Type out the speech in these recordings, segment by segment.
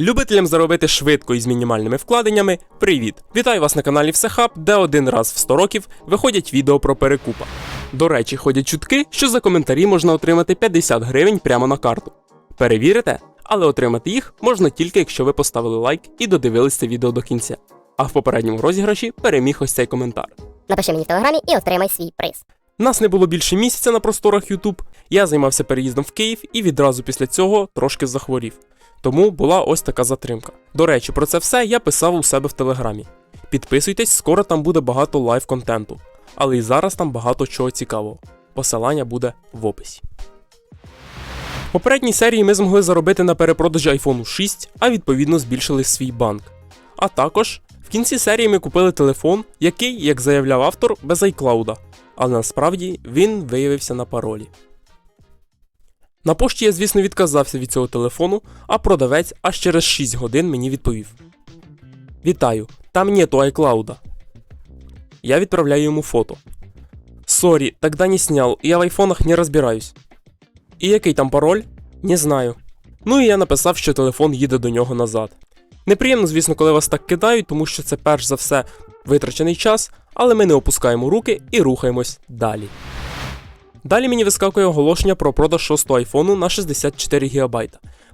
Любителям заробити швидко і з мінімальними вкладеннями привіт! Вітаю вас на каналі Всехаб, де один раз в 100 років виходять відео про перекупа. До речі, ходять чутки, що за коментарі можна отримати 50 гривень прямо на карту. Перевірите? Але отримати їх можна тільки якщо ви поставили лайк і додивились це відео до кінця. А в попередньому розіграші переміг ось цей коментар. Напиши мені в телеграмі і отримай свій приз. Нас не було більше місяця на просторах YouTube. Я займався переїздом в Київ і відразу після цього трошки захворів. Тому була ось така затримка. До речі, про це все я писав у себе в телеграмі. Підписуйтесь, скоро там буде багато лайв контенту. Але і зараз там багато чого цікавого. Посилання буде в описі. В попередній серії ми змогли заробити на перепродажі iPhone 6, а відповідно збільшили свій банк. А також в кінці серії ми купили телефон, який, як заявляв автор, без iCloud, але насправді він виявився на паролі. На пошті я, звісно, відказався від цього телефону, а продавець аж через 6 годин мені відповів: Вітаю, там нету iCloud. Я відправляю йому фото. Сорі, тогда не снял, я в айфонах не розбираюсь. І який там пароль? Не знаю. Ну і я написав, що телефон їде до нього назад. Неприємно, звісно, коли вас так кидають, тому що це перш за все витрачений час, але ми не опускаємо руки і рухаємось далі. Далі мені вискакує оголошення про продаж шостого айфону на 64 ГБ.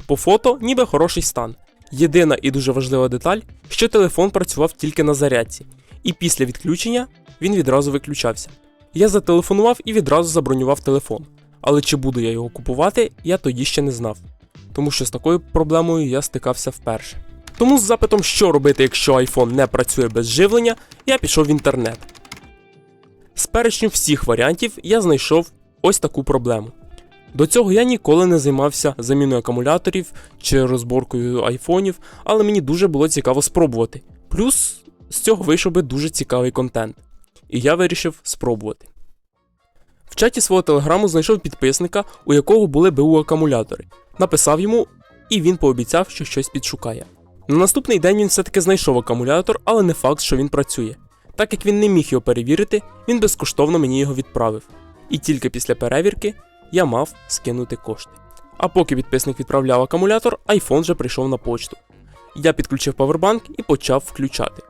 По фото ніби хороший стан. Єдина і дуже важлива деталь, що телефон працював тільки на зарядці, і після відключення він відразу виключався. Я зателефонував і відразу забронював телефон. Але чи буду я його купувати, я тоді ще не знав, тому що з такою проблемою я стикався вперше. Тому з запитом, що робити, якщо iPhone не працює без живлення, я пішов в інтернет. З перечню всіх варіантів я знайшов ось таку проблему. До цього я ніколи не займався заміною акумуляторів чи розборкою айфонів, але мені дуже було цікаво спробувати. Плюс з цього вийшов би дуже цікавий контент. І я вирішив спробувати. В чаті свого телеграму знайшов підписника, у якого були БУ акумулятори. Написав йому, і він пообіцяв, що щось підшукає. На наступний день він все-таки знайшов акумулятор, але не факт, що він працює. Так як він не міг його перевірити, він безкоштовно мені його відправив. І тільки після перевірки я мав скинути кошти. А поки підписник відправляв акумулятор, iPhone вже прийшов на почту. Я підключив павербанк і почав включати.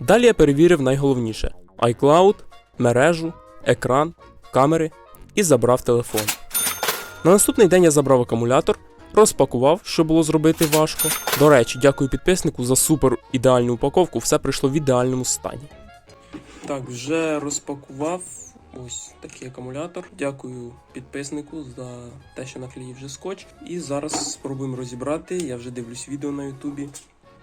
Далі я перевірив найголовніше: iCloud, мережу, екран, камери і забрав телефон. На наступний день я забрав акумулятор, розпакував, що було зробити важко. До речі, дякую підписнику за супер ідеальну упаковку, все прийшло в ідеальному стані. Так, вже розпакував ось такий акумулятор. Дякую підписнику за те, що наклеїв вже скотч. І зараз спробуємо розібрати. Я вже дивлюсь відео на Ютубі,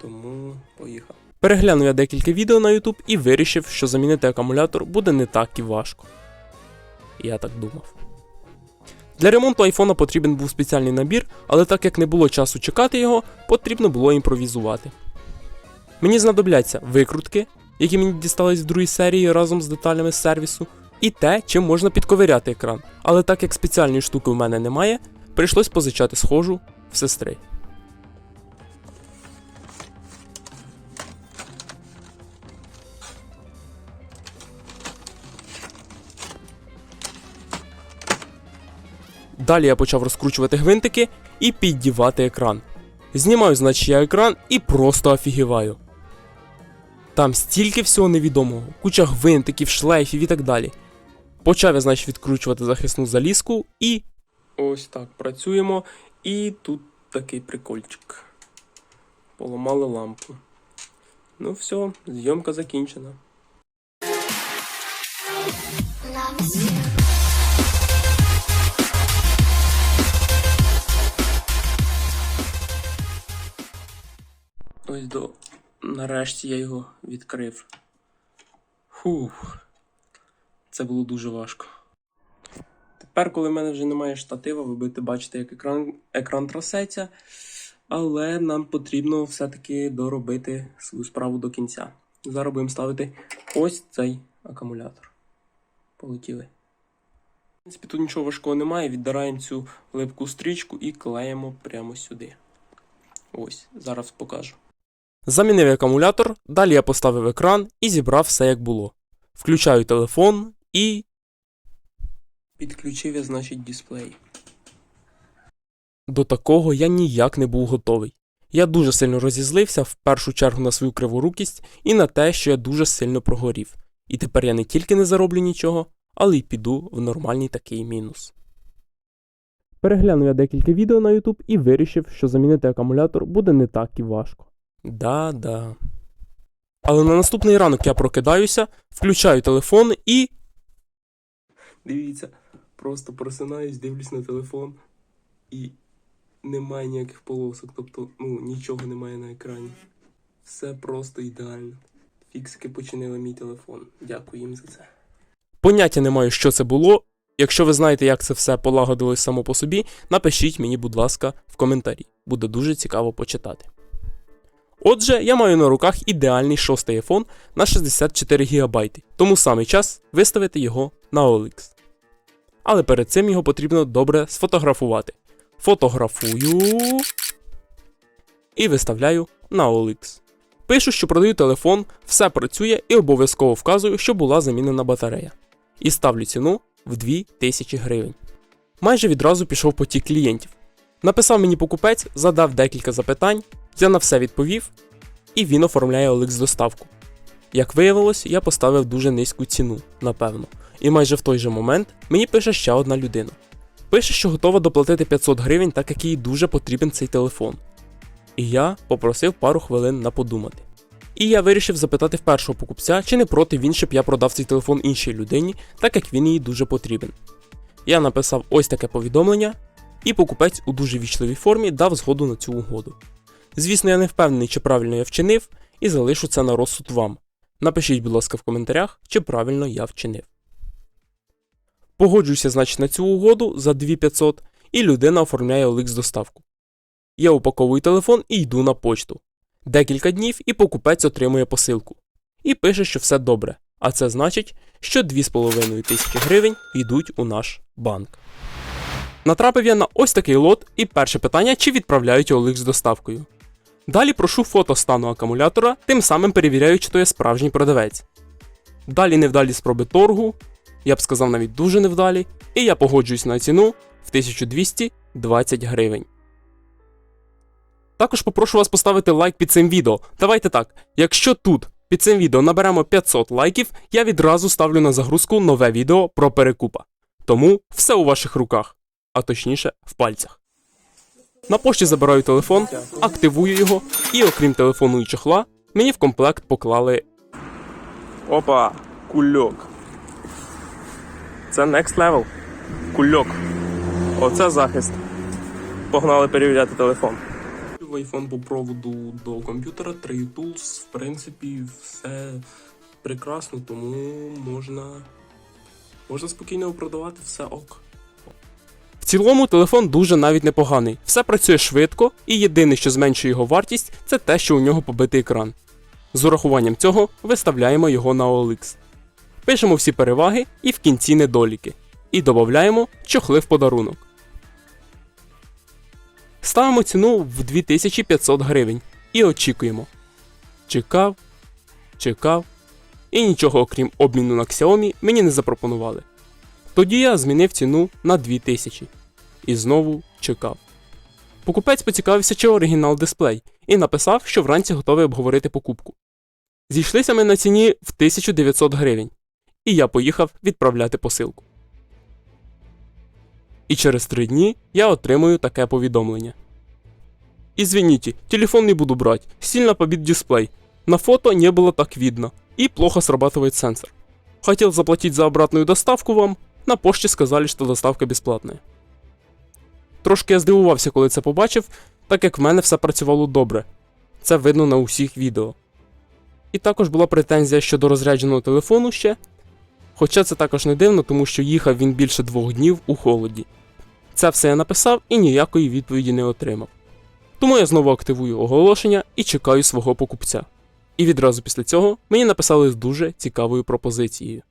тому поїхав. Переглянув я декілька відео на YouTube і вирішив, що замінити акумулятор буде не так і важко. Я так думав. Для ремонту айфона потрібен був спеціальний набір, але так як не було часу чекати його, потрібно було імпровізувати. Мені знадобляться викрутки, які мені дістались в другій серії разом з деталями сервісу, і те, чим можна підковиряти екран. Але так як спеціальної штуки в мене немає, прийшлось позичати схожу в сестри. Далі я почав розкручувати гвинтики і піддівати екран. Знімаю, значить, я екран і просто офігіваю. Там стільки всього невідомого, куча гвинтиків, шлейфів і так далі. Почав я, значить, відкручувати захисну залізку і. Ось так працюємо. І тут такий прикольчик. Поламали лампу. Ну все, зйомка закінчена. Ось до. Нарешті я його відкрив. Фух. Це було дуже важко. Тепер, коли в мене вже немає штатива, ви будете бачити, як екран, екран трасеться. Але нам потрібно все-таки доробити свою справу до кінця. Зараз будемо ставити ось цей акумулятор. Полетіли. В принципі, тут нічого важкого немає. Віддираємо цю липку стрічку і клеїмо прямо сюди. Ось, зараз покажу. Замінив акумулятор, далі я поставив екран і зібрав все як було. Включаю телефон і. Підключив я, значить, дисплей. До такого я ніяк не був готовий. Я дуже сильно розізлився в першу чергу на свою криворукість і на те, що я дуже сильно прогорів. І тепер я не тільки не зароблю нічого, але й піду в нормальний такий мінус. Переглянув я декілька відео на YouTube і вирішив, що замінити акумулятор буде не так і важко. Да-да. Але на наступний ранок я прокидаюся, включаю телефон і. Дивіться, просто просинаюсь, дивлюсь на телефон і немає ніяких полосок, тобто, ну, нічого немає на екрані. Все просто ідеально. Фіксики починили мій телефон. Дякую їм за це. Поняття не маю, що це було. Якщо ви знаєте, як це все полагодилось само по собі, напишіть мені, будь ласка, в коментарі. Буде дуже цікаво почитати. Отже, я маю на руках ідеальний шостий iPhone на 64 ГБ, тому саме час виставити його на OLX. Але перед цим його потрібно добре сфотографувати. Фотографую і виставляю на OLX. Пишу, що продаю телефон, все працює і обов'язково вказую, що була замінена батарея. І ставлю ціну в 2000 гривень. Майже відразу пішов потік клієнтів. Написав мені покупець, задав декілька запитань, я на все відповів, і він оформляє OLX доставку. Як виявилось, я поставив дуже низьку ціну, напевно, і майже в той же момент мені пише ще одна людина. Пише, що готова доплатити 500 гривень, так як їй дуже потрібен цей телефон. І я попросив пару хвилин на подумати. І я вирішив запитати в першого покупця, чи не проти він, щоб я продав цей телефон іншій людині, так як він їй дуже потрібен. Я написав ось таке повідомлення, і покупець у дуже вічливій формі дав згоду на цю угоду. Звісно, я не впевнений, чи правильно я вчинив, і залишу це на розсуд вам. Напишіть, будь ласка, в коментарях, чи правильно я вчинив. Погоджуюся, значить, на цю угоду за 2500, і людина оформляє OLX доставку. Я упаковую телефон і йду на почту. Декілька днів і покупець отримує посилку. І пише, що все добре. А це значить, що 2,5 тисячі гривень йдуть у наш банк. Натрапив я на ось такий лот, і перше питання, чи відправляють OLX з доставкою. Далі прошу фото стану акумулятора, тим самим перевіряю, чи то є справжній продавець. Далі невдалі спроби торгу, я б сказав навіть дуже невдалі, і я погоджуюсь на ціну в 1220 гривень. Також попрошу вас поставити лайк під цим відео. Давайте так, якщо тут під цим відео наберемо 500 лайків, я відразу ставлю на загрузку нове відео про перекупа. Тому все у ваших руках, а точніше в пальцях. На пошті забираю телефон, активую його, і окрім телефону і чохла, мені в комплект поклали. Опа, кульок. Це next level. Кульок. Оце захист. Погнали перевіряти телефон. iPhone по проводу до комп'ютера, 3 Tools, в принципі, все прекрасно, тому можна, можна спокійно продавати, все ок. Цілому телефон дуже навіть непоганий. Все працює швидко, і єдине, що зменшує його вартість, це те, що у нього побитий екран. З урахуванням цього виставляємо його на OLX. Пишемо всі переваги і в кінці недоліки. І додаємо чохли в подарунок. Ставимо ціну в 2500 гривень і очікуємо. Чекав, чекав, і нічого окрім обміну на Xiaomi мені не запропонували. Тоді я змінив ціну на 2000 і знову чекав. Покупець поцікавився, чи оригінал дисплей, і написав, що вранці готовий обговорити покупку. Зійшлися ми на ціні в 1900 гривень, і я поїхав відправляти посилку. І через три дні я отримую таке повідомлення. Извините, телефон не буду брать, сильно побит дисплей. На фото не было так видно, и плохо срабатывает сенсор. Хотел заплатить за обратную доставку вам, на пошті сказали, що доставка безплатна. Трошки я здивувався, коли це побачив, так як в мене все працювало добре. Це видно на усіх відео. І також була претензія щодо розрядженого телефону ще. Хоча це також не дивно, тому що їхав він більше двох днів у холоді. Це все я написав і ніякої відповіді не отримав. Тому я знову активую оголошення і чекаю свого покупця. І відразу після цього мені написали з дуже цікавою пропозицією.